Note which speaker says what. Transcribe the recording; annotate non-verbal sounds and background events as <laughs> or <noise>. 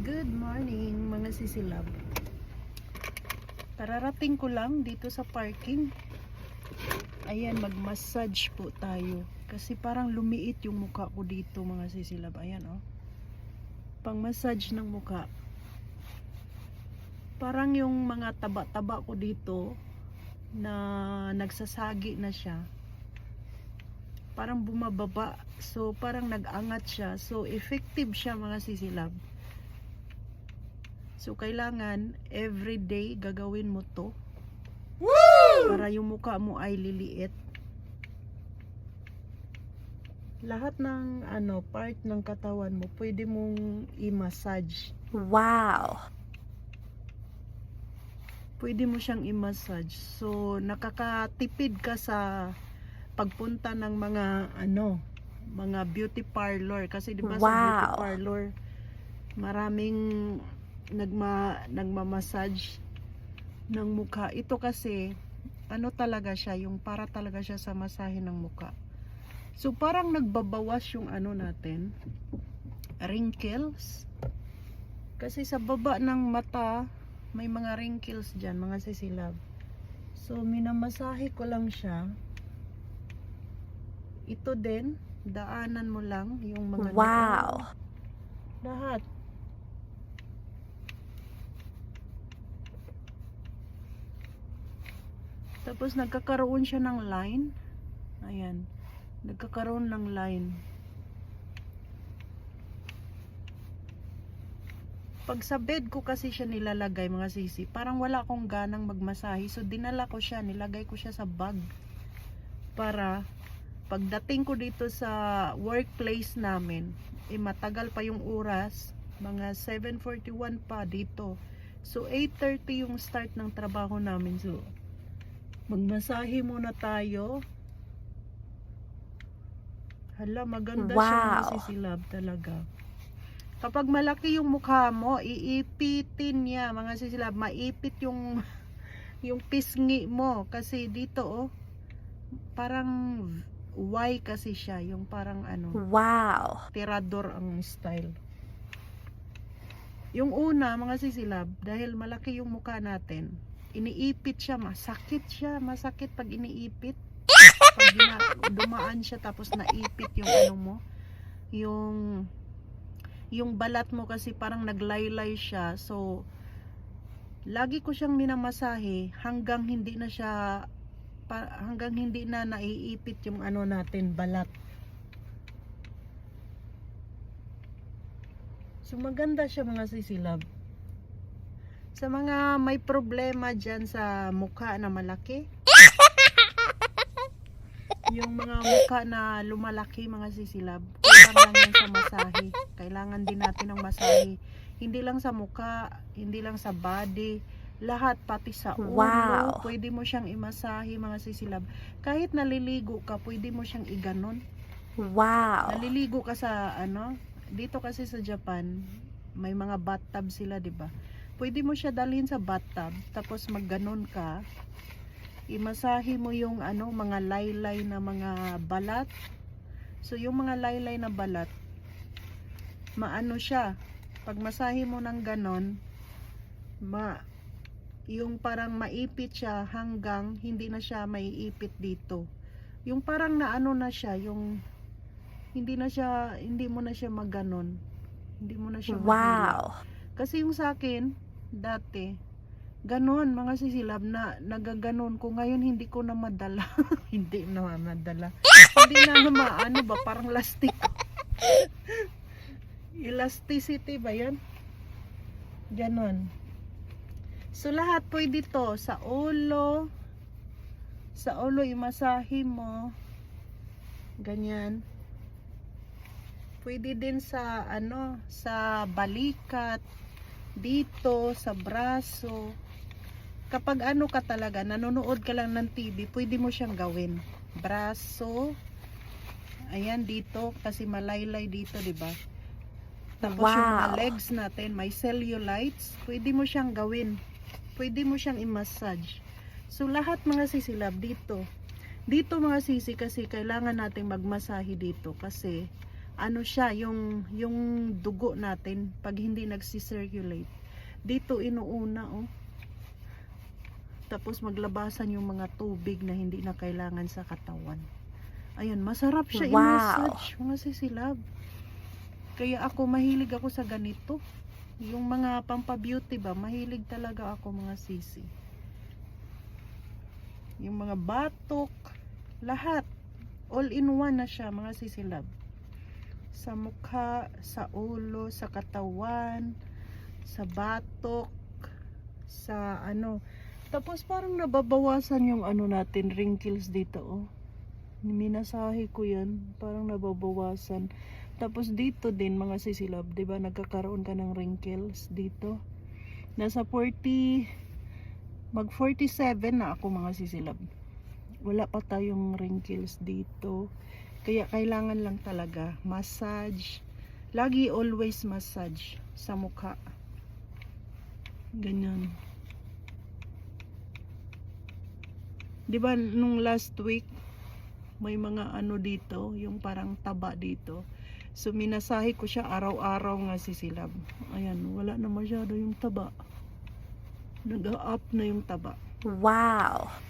Speaker 1: Good morning mga sisilab. Kararating ko lang dito sa parking. Ayan, mag-massage po tayo. Kasi parang lumiit yung mukha ko dito mga sisilab. Ayan oh. Pang-massage ng mukha. Parang yung mga taba-taba ko dito na nagsasagi na siya. Parang bumababa. So, parang nag-angat siya. So, effective siya mga sisilab. So, kailangan everyday gagawin mo to. Para yung mukha mo ay liliit. Lahat ng ano, part ng katawan mo, pwede mong i-massage.
Speaker 2: Wow.
Speaker 1: Pwede mo siyang i-massage. So, nakakatipid ka sa pagpunta ng mga ano, mga beauty parlor kasi 'di ba sa beauty
Speaker 2: Wow.
Speaker 1: parlor maraming nagma nagma-massage ng mukha. Ito kasi ano talaga siya, yung para talaga siya sa masahe ng mukha. So parang nagbabawas yung ano natin, wrinkles. Kasi sa baba ng mata, may mga wrinkles dyan, mga sisilab. So minamasahe ko lang siya. Ito din, daanan mo lang yung mga
Speaker 2: Wow.
Speaker 1: Lahat. Tapos nagkakaroon siya ng line. Ayan. Nagkakaroon ng line. Pag sa bed ko kasi siya nilalagay mga sisi, parang wala akong ganang magmasahe. So dinala ko siya, nilagay ko siya sa bag. Para pagdating ko dito sa workplace namin, eh matagal pa yung oras, mga 7.41 pa dito. So 8.30 yung start ng trabaho namin. So magmasahe muna tayo. Hala, maganda siya
Speaker 2: Wow.
Speaker 1: sisilab talaga. Kapag malaki yung mukha mo, iipitin niya mga sisilab. Maipit yung <laughs> yung pisngi mo kasi dito oh parang Y kasi siya, yung parang ano,
Speaker 2: Wow.
Speaker 1: tirador ang style. Yung una, mga sisilab, dahil malaki yung mukha natin, iniipit siya, masakit siya, masakit pag iniipit. Pag <laughs> gina- dumaan siya tapos naipit yung ano mo, yung yung balat mo kasi parang naglaylay siya. So, lagi ko siyang minamasahe hanggang hindi na siya pa, hanggang hindi na naiipit yung ano natin balat. So maganda siya mga sisilab. Sa mga may problema dyan sa mukha na malaki. <laughs> yung mga mukha na lumalaki mga sisilab. Kailangan lang yan sa masahe. Kailangan din natin ng masahe. Hindi lang sa mukha, hindi lang sa body, lahat pati sa ulo,
Speaker 2: Wow.
Speaker 1: pwede mo siyang imasahe mga sisilab. Kahit naliligo ka, pwede mo siyang iganon.
Speaker 2: Wow.
Speaker 1: Naliligo ka sa ano, dito kasi sa Japan, may mga bathtub sila, 'di ba? Pwede mo siya dalhin sa bathtub, tapos magganon ka. Imasahe mo yung ano, mga laylay na mga balat. So yung mga laylay na balat, maano siya. Pag masahe mo ng ganon, ma yung parang maipit siya hanggang hindi na siya maiipit dito. Yung parang naano na siya, yung hindi na siya hindi mo na siya maganon hindi mo na siya.
Speaker 2: Wow.
Speaker 1: kasi yung sa akin dati. Ganon mga sisilab na nagaganon ko. Ngayon hindi ko na madala. <laughs> Hindi na madala. Hindi na maano ba? Parang lastik. Elasticity ba yan ganon. So lahat pwede to. Sa ulo. Sa ulo imasahe mo. Ganyan. Pwede din sa ano, sa balikat, dito, sa braso. Kapag ano ka talaga, nanonood ka lang ng TV, pwede mo siyang gawin. Braso, ayan dito, kasi malaylay dito, di ba? Tapos yung mga
Speaker 2: Wow.
Speaker 1: legs natin, may cellulites, pwede mo siyang gawin. Pwede mo siyang i-massage. So lahat mga sisilab dito. Dito mga sisi kasi kailangan nating magmasahe dito kasi ano siya, yung, yung dugo natin, pag hindi nagsi-circulate, dito inuuna, oh. Tapos maglabasan yung mga tubig na hindi na kailangan sa katawan. Ayan, masarap siya
Speaker 2: Wow.
Speaker 1: i-massage, mga sisilab. Kaya ako, mahilig ako sa ganito. Yung mga pampabeauty ba, mahilig talaga ako mga sisi. Yung mga batok, lahat. All in one na siya, mga sisilab. Sa mukha, sa ulo, sa katawan, sa batok, sa ano. Tapos parang nababawasan yung ano natin, wrinkles dito, oh. Minasahe ko yan, parang nababawasan. Tapos dito din mga sisilab, 'di ba? Nagkakaroon ka ng wrinkles dito. Nasa 40 mag 47 na ako mga sisilab. Wala pa tayong wrinkles dito. Kaya kailangan lang talaga massage. Lagi always massage sa mukha. Ganyan. 'Di ba nung last week may mga ano dito, yung parang taba dito. So minasahe ko siya araw-araw nga si Silab. Ayan, wala na masyado yung taba. Nag-up na yung taba.
Speaker 2: Wow.